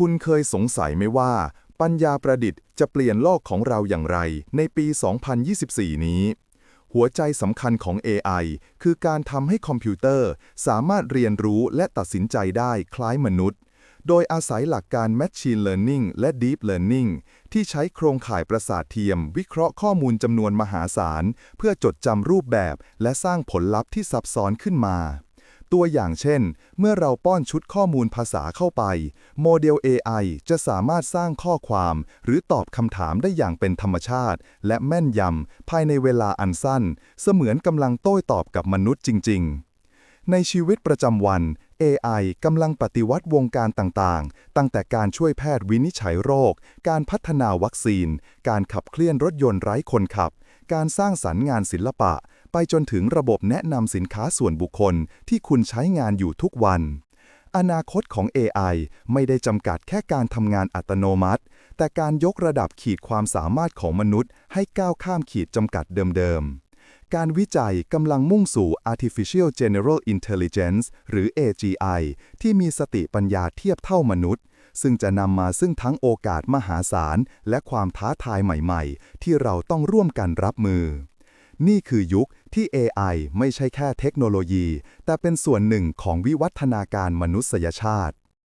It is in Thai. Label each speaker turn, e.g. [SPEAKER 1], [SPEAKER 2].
[SPEAKER 1] คุณเคยสงสัยไหมว่า ปัญญาประดิษฐ์จะเปลี่ยนโลกของเราอย่างไร ในปี 2024 นี้ หัวใจสำคัญของ AI คือการทำให้คอมพิวเตอร์ สามารถเรียนรู้และตัดสินใจได้คล้ายมนุษย์ โดยอาศัยหลักการ Machine Learning และ Deep Learning ที่ใช้โครงข่ายประสาทเทียม วิเคราะห์ข้อมูลจำนวนมหาศาล เพื่อจดจำรูปแบบ และสร้างผลลัพธ์ที่ซับซ้อนขึ้นมา ตัวอย่างเช่น เมื่อเราป้อนชุดข้อมูลภาษาเข้าไป โมเดล AI จะสามารถสร้างข้อความ หรือตอบคำถามได้อย่างเป็นธรรมชาติ และแม่นยำภายในเวลาอันสั้น เสมือนกำลังโต้ตอบกับมนุษย์จริง ๆ ในชีวิตประจำวัน AI กำลังปฏิวัติวงการต่างๆ ตั้งแต่การช่วยแพทย์วินิจฉัยโรค การพัฒนาวัคซีน การขับเคลื่อนรถยนต์ไร้คนขับ การสร้างสรรค์งานศิลปะ ไปจนถึงระบบแนะนำสินค้าส่วนบุคคลที่คุณใช้งานอยู่ทุกวัน อนาคตของ AI ไม่ได้จำกัดแค่การทำงานอัตโนมัติ แต่การยกระดับขีดความสามารถของมนุษย์ ให้ก้าวข้ามขีดจำกัดเดิมๆ การวิจัยกำลังมุ่งสู่ Artificial General Intelligence หรือ AGI ที่มีสติปัญญาเทียบเท่ามนุษย์ซึ่งจะนำมาซึ่งทั้งโอกาสมหาศาล และความท้าทายใหม่ ๆ ที่เราต้องร่วมกันรับมือ นี่คือยุคที่ AI ไม่ใช่แค่เทคโนโลยี แต่เป็นส่วนหนึ่งของวิวัฒนาการมนุษยชาติ